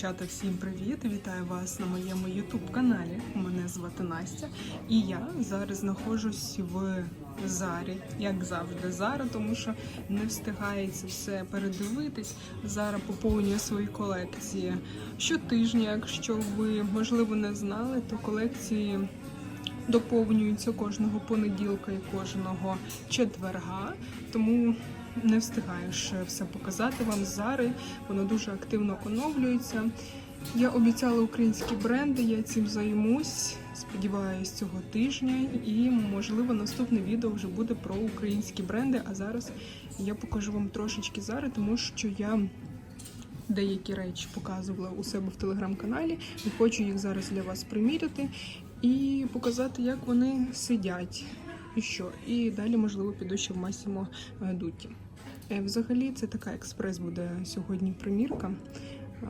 Дівчата, всім привіт! Вітаю вас на моєму YouTube каналі. Мене звати Настя, і я зараз знаходжусь в Зарі, як завжди, Зара, тому що не встигається все передивитись. Зара поповнює свої колекції щотижня. Якщо ви можливо не знали, то колекції доповнюються кожного понеділка і кожного четверга. Тому не встигаєш все показати вам Зари. Воно дуже активно оновлюється. Я обіцяла українські бренди, я цим займусь. Сподіваюсь, цього тижня, і можливо наступне відео вже буде про українські бренди. А зараз я покажу вам трошечки Зари, тому що я деякі речі показувала у себе в телеграм-каналі і хочу їх зараз для вас приміряти і показати, як вони сидять. І що? І далі, можливо, піду ще в Масімо Дуті. Е, Взагалі, це така експрес буде сьогодні примірка. Е,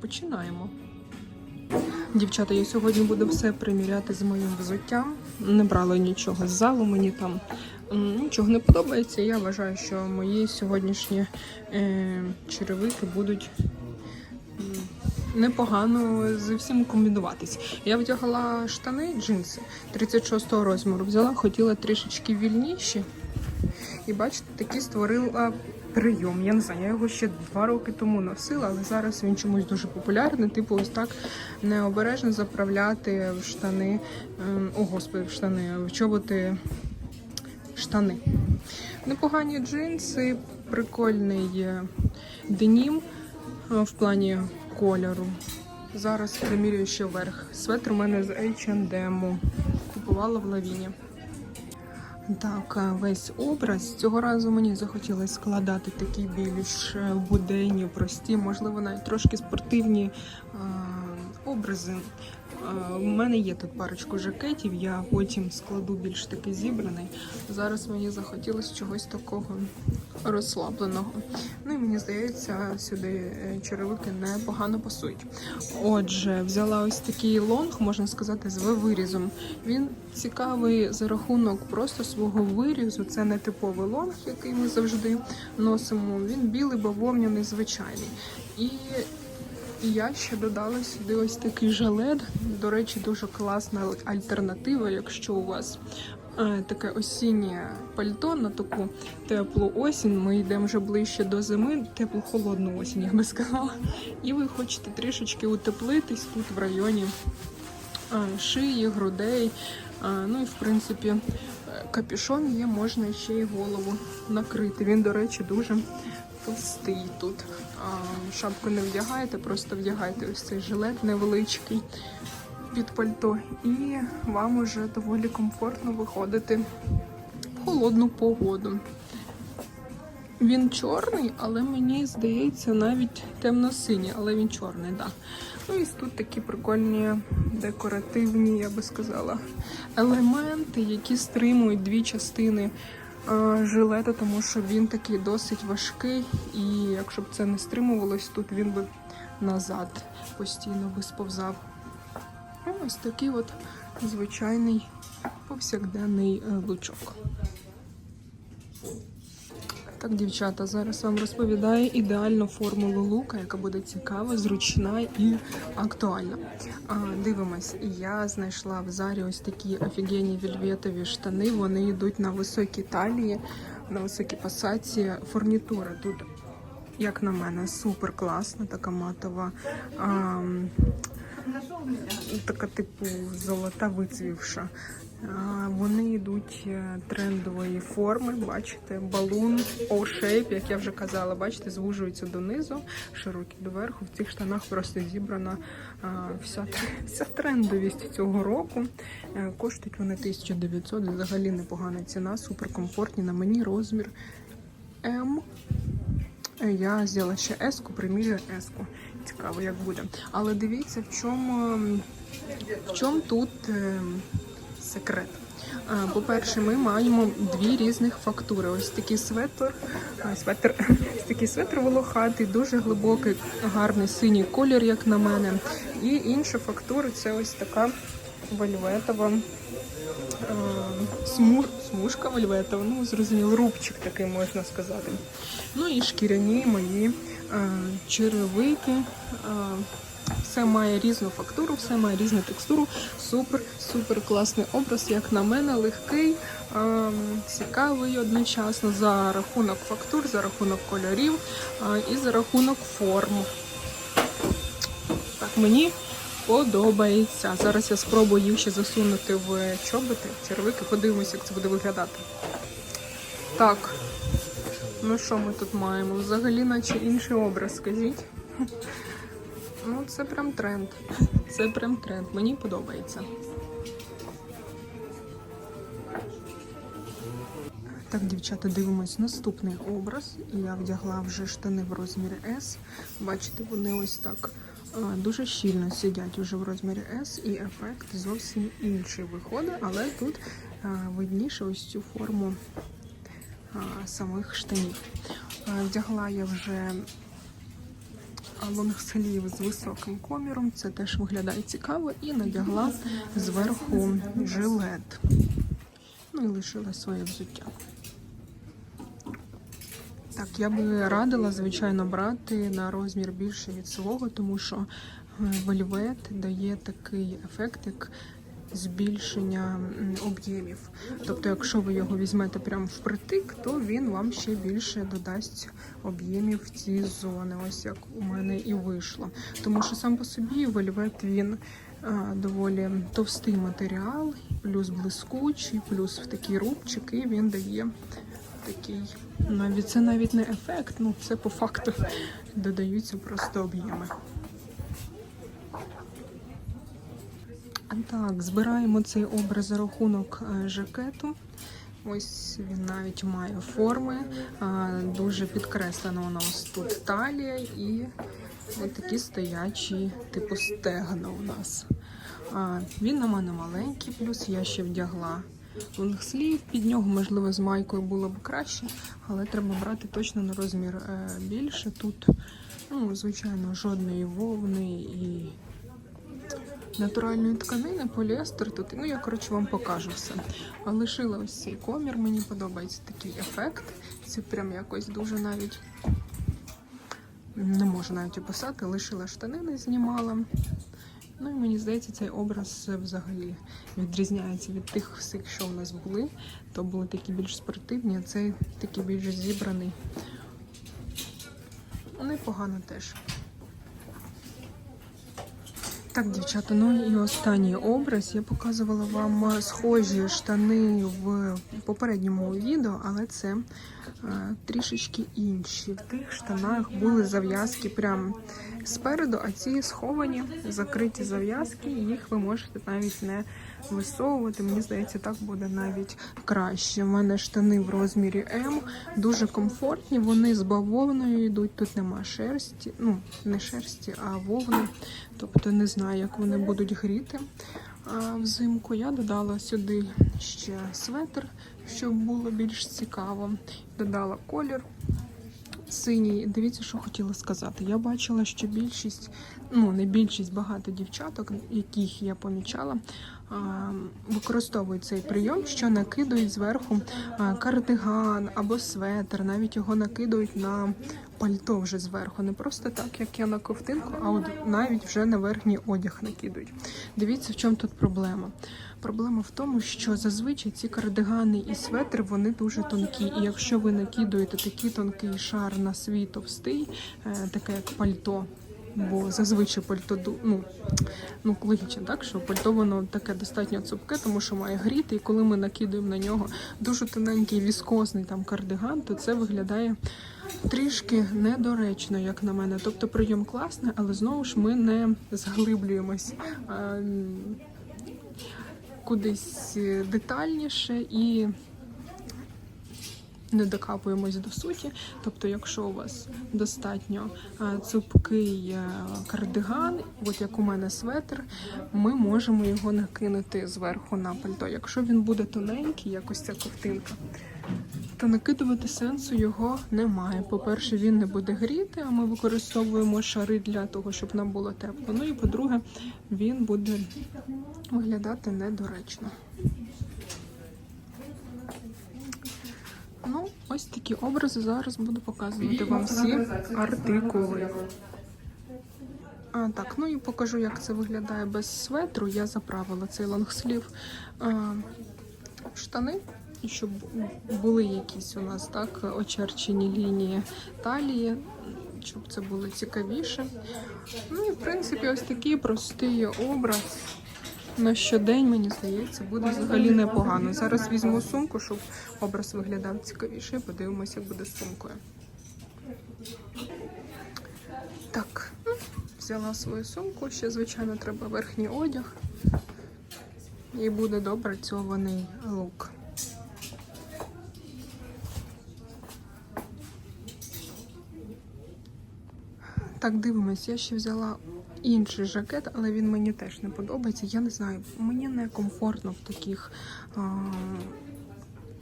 Починаємо. Дівчата, я сьогодні буду все приміряти з моїм взуттям. Не брала нічого з залу, мені там нічого не подобається. Я вважаю, що мої сьогоднішні е, черевики будуть непогано з всім комбінуватись. Я вдягала штани, джинси 36 розміру. Взяла, хотіла трішечки вільніші. І бачите, такі створила прийом. Я не знаю, я його ще два роки тому носила, але зараз він чомусь дуже популярний. Типу, ось так необережно заправляти в штани. ем, О, господи, в штани, в чоботи штани. Непогані джинси, прикольний е, денім е, в плані кольору. Зараз примірюю ще вверх. Светр у мене з H&M. Купувала в лавіні. Так, весь образ. Цього разу мені захотілося складати такі більш е, буденні, прості, можливо, навіть трошки спортивні образи. Е, У мене є тут парочку жакетів, я потім складу більш таки зібраний. Зараз мені захотілося чогось такого розслабленого. Ну і мені здається, сюди е, черевики непогано пасують. Отже, взяла ось такий лонг, можна сказати, з вирізом. Він цікавий за рахунок просто свого вирізу. Це не типовий лонг, який ми завжди носимо. Він білий, бавовняний, звичайний. І і я ще додала сюди ось такий жилет. До речі, дуже класна альтернатива, якщо у вас е, таке осіннє пальто на таку теплу осінь. Ми йдемо вже ближче до зими, теплу холодну осінь, я би сказала. І ви хочете трішечки утеплитись тут в районі е, шиї, грудей. Е, ну і в принципі капюшон є, можна ще й голову накрити. Він, до речі, дуже товстий тут. Шапку не вдягаєте, просто вдягаєте ось цей жилет невеличкий під пальто, і вам уже доволі комфортно виходити в холодну погоду. Він чорний, але мені здається навіть темно-синій, але він чорний, так. Да. Ну і тут такі прикольні декоративні, я би сказала, елементи, які стримують дві частини жилета, тому що він такий досить важкий, і якщо б це не стримувалось, тут він би назад постійно би сповзав. Ну, Ось такий от звичайний повсякденний е, лучок. Так, дівчата, зараз вам розповідаю ідеальну формулу лука, яка буде цікава, зручна і актуальна. А, дивимось, я знайшла в зарі ось такі офігенні вельветові штани. Вони йдуть на високій талії, на високій пасаці. Фурнітура тут, як на мене, супер класна, така матова. А, така типу золота вицвівша. Вони йдуть е, трендової форми, бачите, балун O-shape, як я вже казала, бачите, звужується донизу, широкі доверху. В цих штанах просто зібрана вся, вся трендовість цього року. Е, Коштують вони 1900, взагалі непогана ціна, суперкомфортні. На мені розмір М. Е, Я взяла ще еску, примірюю еску. Цікаво, як буде. Але дивіться, в чому, в чому тут е, секрет. По-перше, ми маємо дві різних фактури. Ось такий светр, светр, ось такий светр волохатий, дуже глибокий, гарний синій колір, як на мене. І інша фактура це ось така вельветова е, смуж, смужка вельветова, ну зрозуміло, рубчик такий можна сказати. Ну і шкіряні мої черевики. Все має різну фактуру, все має різну текстуру. Супер, супер класний образ, як на мене, легкий, е, цікавий одночасно за рахунок фактур, за рахунок кольорів е, і за рахунок форм. Так, мені подобається. Зараз я спробую їх ще засунути в чоботи, червики, подивимося, як це буде виглядати. Так. Ну що ми тут маємо? Взагалі, наче інший образ, скажіть. Ну, це прям тренд. Це прям тренд. Мені подобається. Так, дівчата, дивимось наступний образ. Я вдягла вже штани в розмірі S. Бачите, вони ось так дуже щільно сидять уже в розмірі S, і ефект зовсім інший виходить, але тут видніше ось цю форму самих штанів. Вдягла я вже лонгслів з високим коміром, це теж виглядає цікаво, і надягла зверху жилет. Ну і лишила своє взуття. Так, я би радила, звичайно, брати на розмір більше від свого, тому що е, вельвет дає такий ефект, як збільшення об'ємів. Тобто, якщо ви його візьмете прямо впритик, то він вам ще більше додасть об'ємів в ці зони, ось як у мене і вийшло. Тому що сам по собі вельвет він е, доволі товстий матеріал, плюс блискучий, плюс в такі рубчики він дає такий. Навіть це навіть не ефект, ну це по факту додаються просто об'єми. Так, збираємо цей образ за рахунок е, жакету. Ось він навіть має форми. Дуже підкреслено у нас тут талія і ось такі стоячі, типу стегна у нас. Він на мене маленький, плюс я ще вдягла лонгслів. Під нього, можливо, з майкою було б краще, але треба брати точно на розмір е, більше. Тут, ну, звичайно, жодної вовни і натуральної тканини, поліестер тут. Ну, я, коротше, вам покажу все. Лишила ось цей комір, мені подобається такий ефект. Це прям якось дуже навіть не можу навіть описати. Лишила штанини, знімала. Ну і мені здається, цей образ взагалі відрізняється від тих всіх, що в нас були. То були такі більш спортивні, а цей такий більш зібраний. Непогано теж. Так, дівчата, ну і останній образ. Я показувала вам схожі штани в попередньому відео, але це е, трішечки інші. В тих штанах були зав'язки прямо спереду, а ці сховані, закриті зав'язки, їх ви можете навіть не висовувати. Мені здається, так буде навіть краще. У мене штани в розмірі М, дуже комфортні, вони з бавовною йдуть. Тут нема шерсті, ну не шерсті, а вовни. Тобто не знаю, як вони будуть гріти а, взимку. Я додала сюди ще светр, щоб було більш цікаво. Додала колір синій. Дивіться, що хотіла сказати. Я бачила, що більшість, ну не більшість, багато дівчаток, яких я помічала, використовують цей прийом, що накидують зверху кардиган або светр, навіть його накидують на пальто вже зверху. Не просто так, як я на ковтинку, а от навіть вже на верхній одяг накидують. Дивіться, в чому тут проблема. Проблема в тому, що зазвичай ці кардигани і светри вони дуже тонкі. І якщо ви накидуєте такий тонкий шар на свій товстий, е, таке як пальто. Бо зазвичай пальто ну, ну логічно, так що пальто воно таке достатньо цупке, тому що має гріти, і коли ми накидуємо на нього дуже тоненький віскозний там кардиган, то це виглядає трішки недоречно, як на мене. Тобто прийом класний, але знову ж ми не зглиблюємось а, кудись детальніше і не докапуємось до суті. Тобто, якщо у вас достатньо цупкий е, кардиган, от як у мене светр, ми можемо його накинути зверху на пальто. Якщо він буде тоненький, якось ця ковтинка, то накидувати сенсу його немає. По-перше, він не буде гріти, а ми використовуємо шари для того, щоб нам було тепло. Ну і по-друге, він буде виглядати недоречно. Ну, Ось такі образи. Зараз буду показувати вам всі артикули. А, так, ну і покажу, як це виглядає без светру. Я заправила цей лонгслів а, штани, щоб були якісь у нас так очерчені лінії талії, щоб це було цікавіше. Ну і в принципі, ось такий простий образ. На щодень, мені здається, буде взагалі непогано. Зараз візьму сумку, щоб образ виглядав цікавіше. Подивимося, як буде з сумкою. Так, взяла свою сумку. Ще, звичайно, треба верхній одяг. І буде допрацьований лук. Так, дивимось, я ще взяла інший жакет, але він мені теж не подобається. Я не знаю, мені не комфортно в таких а,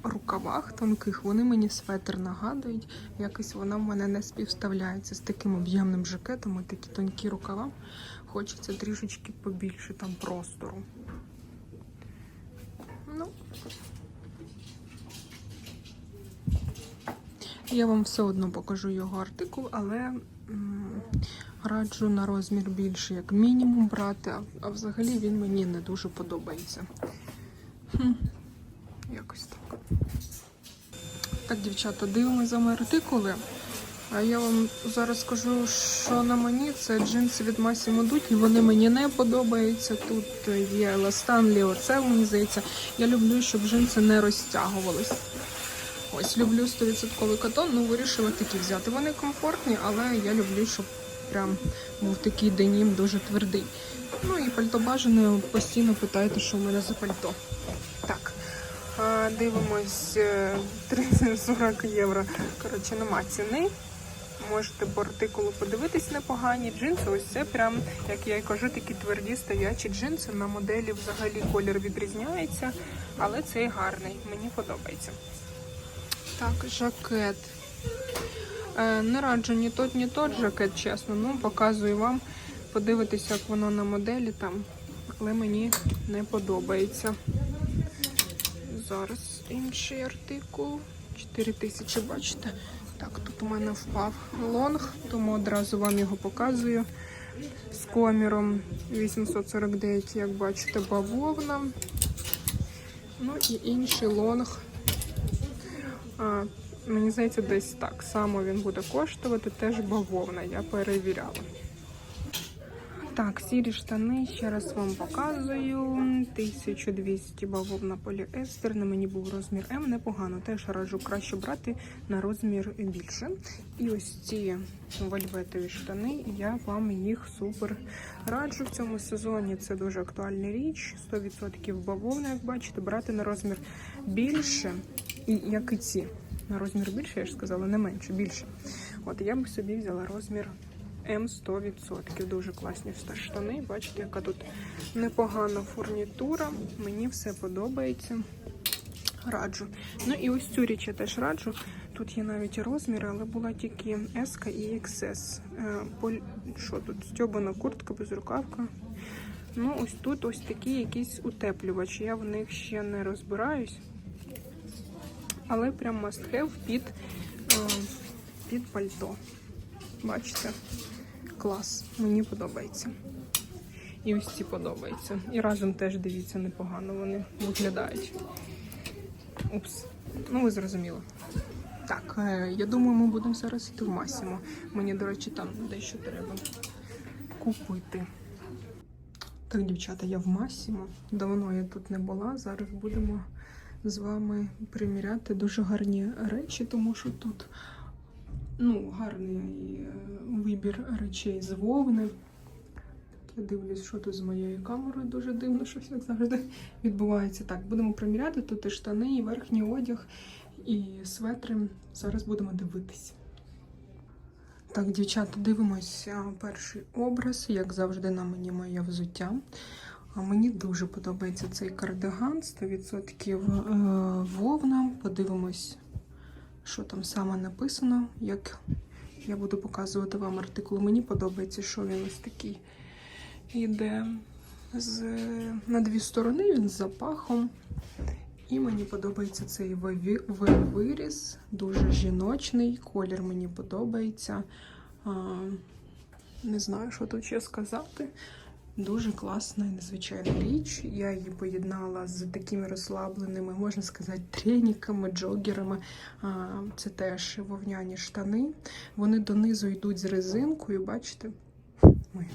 рукавах тонких. Вони мені светр нагадують. Якось вона в мене не співставляється з таким об'ємним жакетом, і такі тонкі рукава. Хочеться трішечки побільше там простору. Ну. Я вам все одно покажу його артикул, але раджу на розмір більше, як мінімум брати, а, взагалі він мені не дуже подобається. Хм, якось так. Так, дівчата, дивимося за артикули. А я вам зараз скажу, що на мені це джинси від Massimo Dutti, Вони мені не подобаються. Тут є Ластан, Ліоце, мені здається. Я люблю, щоб джинси не розтягувались. Ось люблю 100% катон, ну вирішила такі взяти. Вони комфортні, але я люблю, щоб прям був такий денім дуже твердий. Ну і пальто бажане, постійно питаєте, що в мене за пальто. Так, дивимось е, 30-40 євро. Коротше, нема ціни. Можете по артикулу подивитись непогані джинси. Ось це прям, як я й кажу, такі тверді стоячі джинси. На моделі взагалі колір відрізняється, але цей гарний, мені подобається. Так, жакет. Е, не раджу ні тот, ні тот жакет, чесно. Ну, показую вам. Подивитися, як воно на моделі там. Але мені не подобається. Зараз інший артикул. 4000, бачите. Так, тут у мене впав лонг, тому одразу вам його показую. З коміром 849, як бачите, бавовна. Ну і інший лонг. Мені здається, десь так само він буде коштувати, теж бавовна, я перевіряла. Так, сірі штани, ще раз вам показую. 1200 бавовна поліестер. На мені був розмір М, непогано. Теж раджу краще брати на розмір більше. І ось ці вельветові штани, я вам їх супер раджу в цьому сезоні. Це дуже актуальна річ. 100% бавовна, як бачите, брати на розмір більше. І як і ці. На розмір більше, я ж сказала, не менше, більше. От я б собі взяла розмір М 100%. Дуже класні штани. Бачите, яка тут непогана фурнітура. Мені все подобається. Раджу. Ну і ось цю річ я теж раджу. Тут є навіть розміри, але була тільки S і XS. Е, Що тут? Стьобана куртка, безрукавка. Ну, ось тут ось такі якісь утеплювачі. Я в них ще не розбираюсь. Але прям must have під, е, під пальто. Бачите? Клас, мені подобається. І ось ці подобаються. І разом теж дивіться, непогано вони виглядають. Упс. Ну, ви зрозуміли. Так, е, я думаю, ми будемо зараз йти в Масімо. Мені, до речі, там дещо треба купити. Так, дівчата, я в Масімо. Давно я тут не була. Зараз будемо з вами приміряти дуже гарні речі, тому що тут ну, гарний е, вибір речей з вовни. Я дивлюсь, що тут з моєю камерою дуже дивно, щось як завжди відбувається. Так, будемо приміряти тут і штани, і верхній одяг, і светри. Зараз будемо дивитись. Так, дівчата, дивимося перший образ, як завжди, на мені моє взуття. А мені дуже подобається цей кардиган 100% е, вовна. Подивимось, що там саме написано. Як я буду показувати вам артикул. Мені подобається, що він ось такий йде з, на дві сторони, він з запахом. І мені подобається цей виріз, дуже жіночний. Колір мені подобається. Не знаю, що тут ще сказати. Дуже класна і незвичайна річ. Я її поєднала з такими розслабленими, можна сказати, треніками, джогерами. Це теж вовняні штани. Вони донизу йдуть з резинкою, бачите? Мої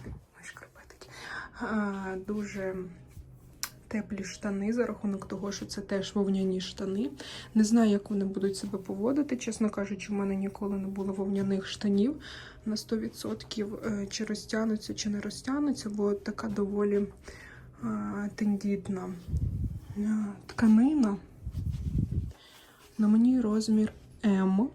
шкарпетки. Дуже теплі штани за рахунок того, що це теж вовняні штани. Не знаю, як вони будуть себе поводити. Чесно кажучи, в мене ніколи не було вовняних штанів на 100%, е, чи розтягнуться, чи не розтягнуться, бо така доволі е, тендітна е, тканина. На мені розмір М.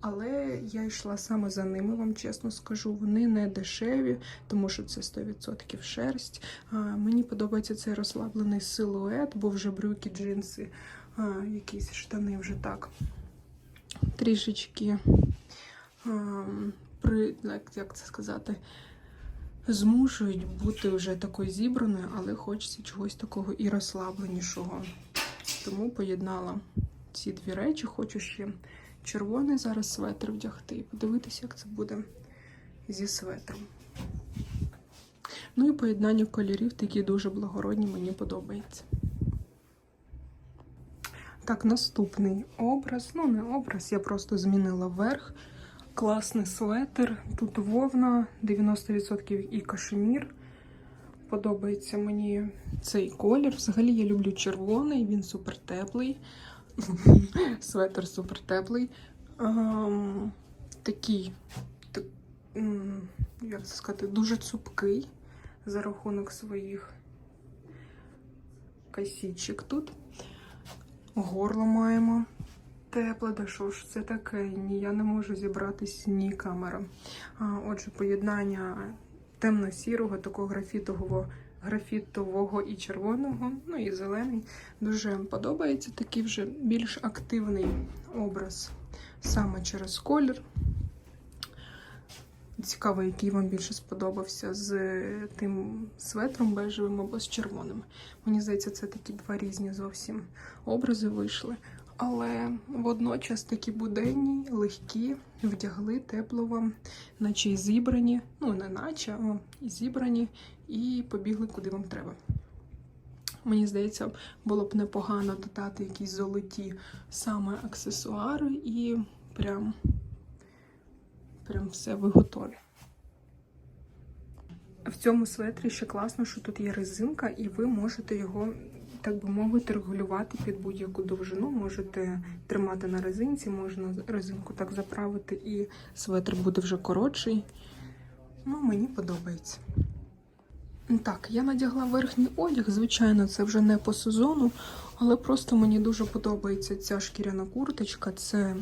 Але я йшла саме за ними, вам чесно скажу. Вони не дешеві, тому що це 100% шерсть. А, мені подобається цей розслаблений силует, бо вже брюки, джинси, а, якісь штани вже так трішечки а, при, як, це сказати, змушують бути вже такою зібраною, але хочеться чогось такого і розслабленішого. Тому поєднала ці дві речі. Хочу ще червоний зараз светр вдягти і подивитися, як це буде зі светром. Ну і поєднання кольорів такі дуже благородні, мені подобається. Так, наступний образ. Ну, не образ, я просто змінила верх. Класний светр. Тут вовна, 90% і кашемір. Подобається мені цей колір. Взагалі я люблю червоний, він супер теплий. Светр супер теплий. Ем, такий, так, як це сказати, дуже цупкий за рахунок своїх косічок тут. Горло маємо. Тепле, да що ж це таке? Ні, я не можу зібратись ні камера. Отже, поєднання темно-сірого, такого графітового, графітового і червоного, ну і зелений. Дуже подобається такий вже більш активний образ саме через колір. Цікаво, який вам більше сподобався з тим светром бежевим або з червоним. Мені здається, це такі два різні зовсім образи вийшли. Але водночас такі буденні, легкі, вдягли тепло вам, наче і зібрані, ну не наче, а зібрані, і побігли куди вам треба. Мені здається, було б непогано додати якісь золоті саме аксесуари і прям, прям все ви готові. В цьому светрі ще класно, що тут є резинка, і ви можете його, так би мовити, регулювати під будь-яку довжину. Можете тримати на резинці, можна резинку так заправити, і светр буде вже коротший. Ну, мені подобається. Так, я надягла верхній одяг. Звичайно, це вже не по сезону, але просто мені дуже подобається ця шкіряна курточка. Це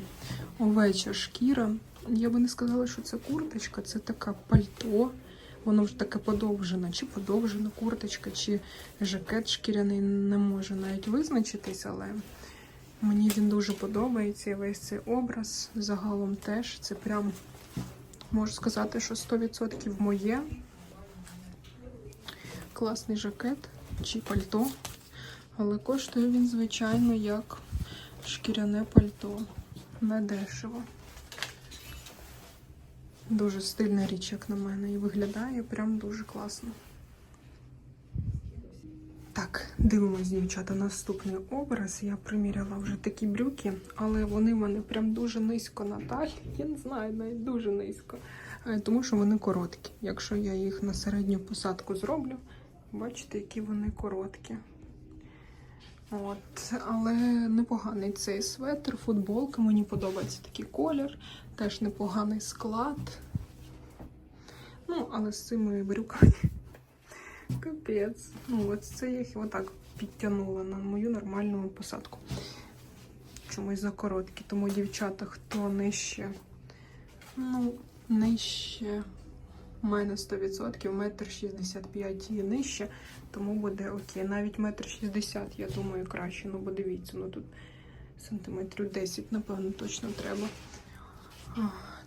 овеча шкіра. Я би не сказала, що це курточка, це така пальто. Воно вже таке подовжене, чи подовжена курточка, чи жакет шкіряний не можу навіть визначитись, але мені він дуже подобається. І весь цей образ загалом теж. Це прям можу сказати, що 100% моє. Класний жакет чи пальто. Але коштує він, звичайно, як шкіряне пальто. Недешево. Дуже стильна річ, як на мене, і виглядає прям дуже класно. Так, дивимось, дівчата, наступний образ. Я приміряла вже такі брюки, але вони в мене прям дуже низько на талії. Я не знаю, навіть дуже низько. Е, Тому що вони короткі. Якщо я їх на середню посадку зроблю, бачите, які вони короткі. От, але непоганий цей светр, футболка. Мені подобається такий колір, теж непоганий склад. Ну, але з цими брюками капець. Ну, от це я їх отак підтягнула на мою нормальну посадку. Чомусь за короткі. Тому, дівчата, хто нижче, ну, нижче у мене 100%, метр 65 і нижче, тому буде окей. Навіть метр 60, я думаю, краще. Ну, бо дивіться, ну тут сантиметрів 10, напевно, точно треба. О,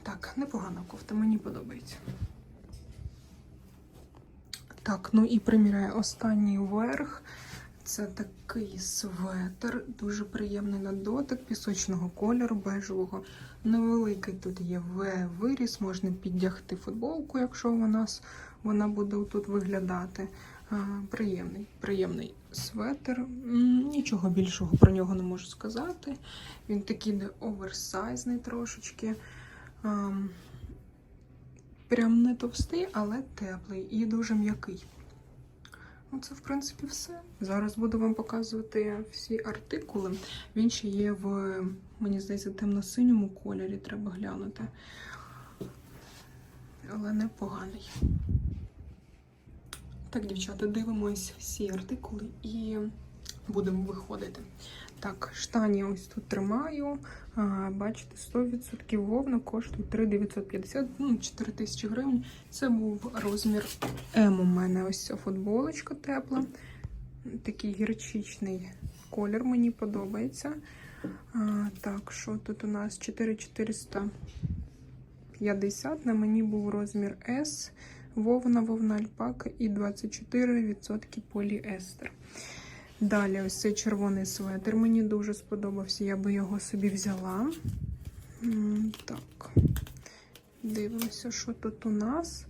Так, непогана кофта, мені подобається. Так, ну і приміряю останній верх. Це такий светр, дуже приємний на дотик, пісочного кольору, бежевого. Невеликий тут є виріс, можна піддягти футболку, якщо у нас вона буде тут виглядати. Приємний, приємний светр. Нічого більшого про нього не можу сказати. Він такий де оверсайзний трошечки. Прям не товстий, але теплий і дуже м'який. Ну, це, в принципі, все. Зараз буду вам показувати всі артикули. Він ще є в, мені здається, темно-синьому кольорі, треба глянути. Але непоганий. Так, дівчата, дивимось всі артикули і будемо виходити. Так, штані ось тут тримаю. А, бачите, 100% вовна коштує 3,950, ну, 4 тисячі гривень. Це був розмір М у мене. Ось ця футболочка тепла. Такий гірчичний колір мені подобається. А, так, що тут у нас 4450. На мені був розмір S. Вовна, вовна альпака і 24% поліестер. Далі ось цей червоний светр мені дуже сподобався, я би його собі взяла. Так, дивимося, що тут у нас.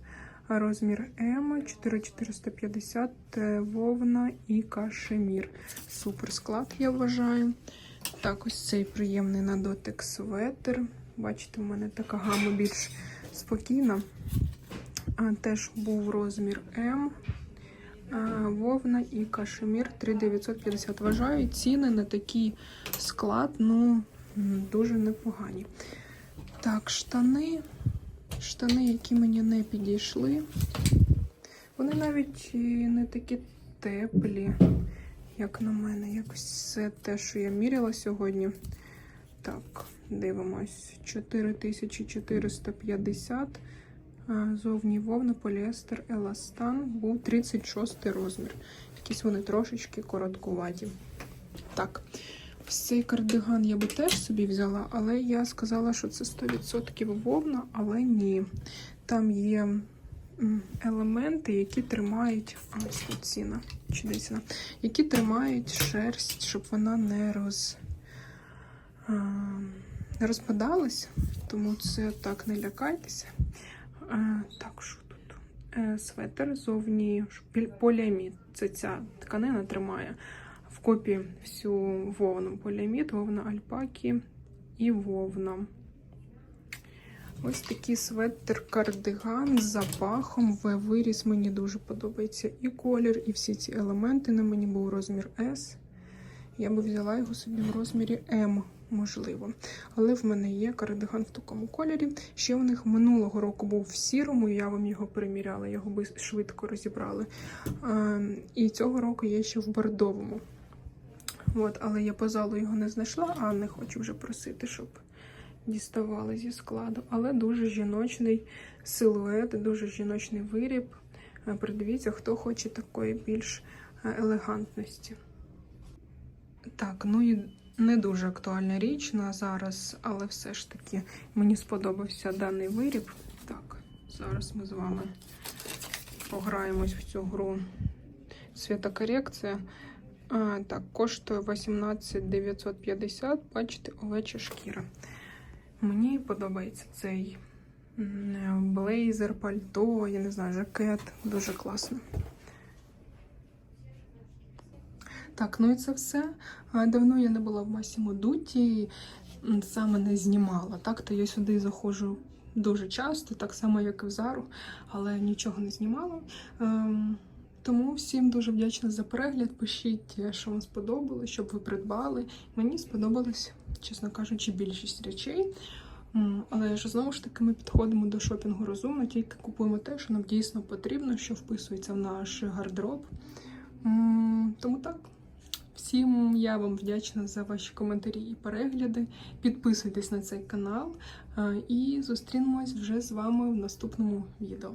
Розмір М 4450, е, вовна і кашемір. Супер склад, я вважаю. Так, ось цей приємний на дотик светр. Бачите, у мене така гама більш спокійна. А, теж був розмір М. Вовна і кашемір 3950. Вважаю, ціни на такий склад ну, дуже непогані. Так, штани. Штани, які мені не підійшли. Вони навіть не такі теплі, як на мене. Якось це те, що я міряла сьогодні. Так, дивимось. 4450. Зовні вовна, поліестер, еластан. Був 36 розмір. Якісь вони трошечки короткуваті. Так, цей кардиган я би теж собі взяла, але я сказала, що це 100% вовна, але ні. Там є елементи, які тримають. Ось тут ціна, чи десь вона, які тримають шерсть, щоб вона не роз. не розпадалась, тому це так не лякайтеся. Так, що тут? Е, Светр зовні поліамід. Це ця тканина тримає в копі всю вовну поліамід, вовна альпаки і вовна. Ось такий светр кардиган з запахом. В виріс мені дуже подобається і колір, і всі ці елементи. На мені був розмір S. Я би взяла його собі в розмірі М, можливо. Але в мене є кардиган в такому кольорі. Ще у них минулого року був в сірому, я вам його переміряла, його би швидко розібрали. І цього року є ще в бордовому. От, але я по залу його не знайшла, а не хочу вже просити, щоб діставали зі складу. Але дуже жіночний силует, дуже жіночний виріб. Придивіться, хто хоче такої більш е, елегантності. Так, ну і не дуже актуальна річ на зараз, але все ж таки мені сподобався даний виріб. Так, зараз ми з вами пограємось в цю гру святокорекція. А, так, коштує 18 950, бачите, овеча шкіра. Мені подобається цей блейзер, пальто, я не знаю, жакет. Дуже класно. Так, ну і це все. Давно я не була в Масімо Дуті, саме не знімала. Так, то я сюди заходжу дуже часто, так само, як і в Зару, але нічого не знімала. Ем, тому всім дуже вдячна за перегляд. Пишіть, е, що вам сподобалось, щоб ви придбали. Мені сподобалось, чесно кажучи, більшість речей. Але ж знову ж таки ми підходимо до шопінгу розумно, тільки купуємо те, що нам дійсно потрібно, що вписується в наш гардероб. Тому так. Всім я вам вдячна за ваші коментарі і перегляди. Підписуйтесь на цей канал е, і зустрінемось вже з вами в наступному відео.